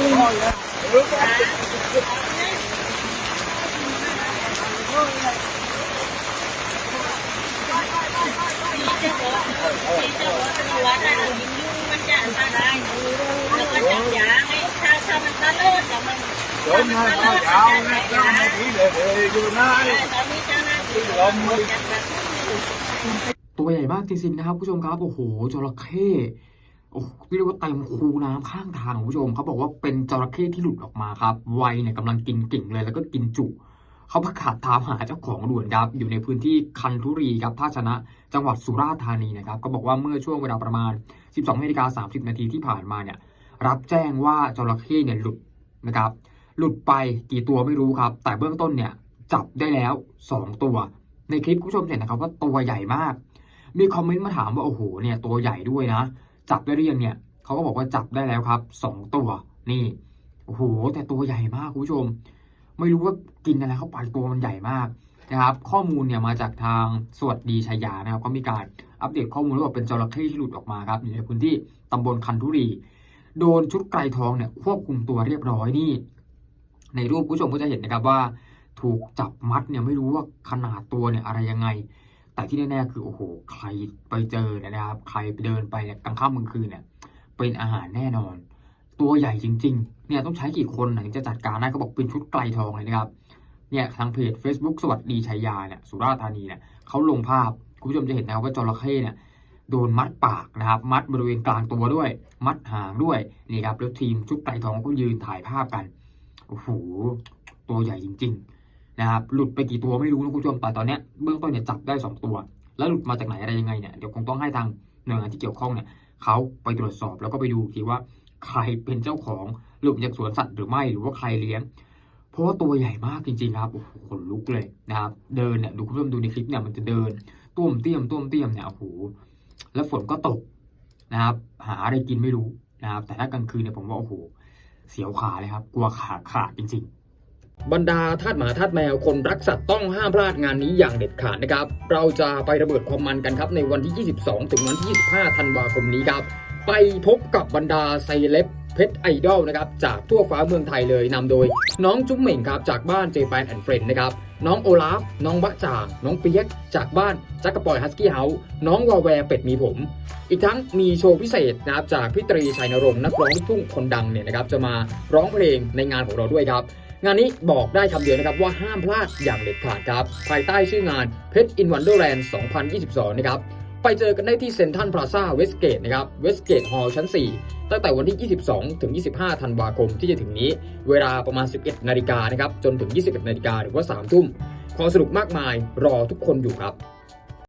ตำรวจถ้าเรายิงยุ่งมันจะอันตรายแล้วก็จับยาไงถ้าถ้ามันตะเลิศแล้วมันโดนมาเอายาวนะเจ้าหน้าที่เลยเลยอยู่ไหนตอนนี้เจ้าหน้าที่จับแบบตัวใหญ่มากจริงๆนะครับผู้ชมครับโอ้โหจระเข้ โอ้เรียกว่าเต็มคูน้ำข้างทางของผู้ชมเขาบอกว่าเป็นจระเข้ที่หลุดออกมาครับวัยเนี่ยกำลังกินเก่งเลยแล้วก็กินจุ เขาประกาศตามหาเจ้าของด่วนครับ อยู่ในพื้นที่คันทุรีครับท่าชนะ จังหวัดสุราษฎร์ธานีนะครับ ก็บอกว่าเมื่อช่วงเวลาประมาณ 12นาฬิกา30 นาทีที่ผ่านมาเนี่ย รับแจ้งว่าจระเข้เนี่ยหลุดนะครับ หลุดไปกี่ตัวไม่รู้ครับ แต่เบื้องต้นเนี่ยจับได้แล้ว 2 ตัว ในคลิปคุณผู้ชมเห็นนะครับว่าตัวใหญ่มาก มีคอมเมนต์มาถามว่าโอ้โหเนี่ยตัวใหญ่ด้วยนะ จับได้หรือยังเนี่ยเขาก็บอกว่าจับได้แล้วครับสองตัวนี่โอ้โหแต่ตัวใหญ่มากคุณผู้ชม ไม่รู้ว่ากินอะไรเข้าไปตัวมันใหญ่มากนะครับ ข้อมูลเนี่ยมาจากทางสวัสดีชัยยานะครับก็มีการอัปเดตข้อมูลว่าเป็นจระเข้ที่หลุดออกมาครับอยู่ในพื้นที่ตำบลคันทุรีโดนชุดไกรทองเนี่ยควบคุมตัวเรียบร้อยนี่ ในรูปคุณผู้ชมก็จะเห็นนะครับว่า ถูกจับมัดเนี่ยไม่รู้ว่าขนาดตัวเนี่ยอะไรยังไง แต่ที่แน่ๆคือโอ้โหใครไปเจอนะครับ ใครไปเดินไปเนี่ยกลางค่ำกลางคืนเนี่ยเป็นอาหารแน่นอน ตัวใหญ่จริง ๆ เนี่ยต้องใช้กี่คนถึงจะจัดการได้ก็บอกเป็นชุดไกลทองเลยนะครับเนี่ยทางเพจ Facebook สวัสดีชัยยาเนี่ยสุราษฎร์ธานีเนี่ยเขาลงภาพคุณผู้ชมจะเห็นนะว่าจระเข้เนี่ยโดนมัดปากนะครับ มัดบริเวณกลางตัวด้วย มัดหางด้วยนี่ครับแล้วทีมชุดไก่ทองก็ยืนถ่ายภาพกันโอ้โหตัวใหญ่จริง ๆ นะครับหลุดไปกี่ตัวไม่รู้นะคุณผู้ชมแต่ตอนนี้เบื้องต้นเนี่ยจับได้สองตัว แล้วหลุดมาจากไหนอะไรยังไงเนี่ยเดี๋ยวคงต้องให้ทางหน่วยงานที่เกี่ยวข้องเนี่ยเขาไปตรวจสอบแล้วก็ไปดูทีว่าใครเป็นเจ้าของหลุดมจากสวนสัตว์หรือไม่หรือว่าใครเลี้ยง เพราะว่าตัวใหญ่มากจริงๆครับโอ้โหขนลุกเลยนะครับเดินเนี่ยดูคุณผู้ชมดูในคลิปเนี่ยมันจะเดินต้วมเตี้ยมต้วมเตี้ยมเนี่ยโอ้โหแล้วฝนก็ตกนะครับ หาอะไรกินไม่รู้นะครับ แต่ถ้ากลางคืนเนี่ยผมว่าโอ้โหเสียวขาเลยครับ กลัวขาขาดจริง ๆ บรรดาทาสหมาทาสแมวคนรักสัตว์ต้องห้ามพลาดงานนี้อย่างเด็ดขาดนะครับ เราจะไประเบิดความมันกันครับในวันที่ 22 ถึงวันที่ 25 ธันวาคมนี้ครับ ไปพบกับบรรดาไซเล็บเพชรไอดอลนะครับจากทั่วฟ้าเมืองไทยเลยนำโดย น้องจุ๊มเหม่งครับจากบ้านเจแปนแอนด์เฟรนด์นะครับน้องโอลาฟ น้องบะจ่าง น้องเปียก จากบ้านจักรปอยฮัสกี้เฮาส์น้องวาแวร์เป็ดมีผม อีกทั้งมีโชว์พิเศษนะครับจากพี่ตรีชัยนรงค์นักร้องลูกทุ่งคนดังเนี่ยนะครับจะมาร้องเพลงในงานของเราด้วยครับ งานนี้บอกได้คำเดียวนะครับว่าห้ามพลาดอย่างเด็ดขาดครับ ภายใต้ชื่องานเพชรอินวันเดอร์แลนด์2022 นะครับ ไปเจอกันได้ที่เซ็นทรัลพลาซ่าเวสเกตนะครับเวสเกตฮอลล์ชั้น 4 ตั้งแต่วันที่ 22 ถึง 25 ธันวาคมที่จะถึงนี้ เวลาประมาณ 11 นาฬิกานะครับจนถึง 21 นาฬิกาหรือว่า 3 ทุ่มขอสรุปมากมายรอทุกคนอยู่ครับ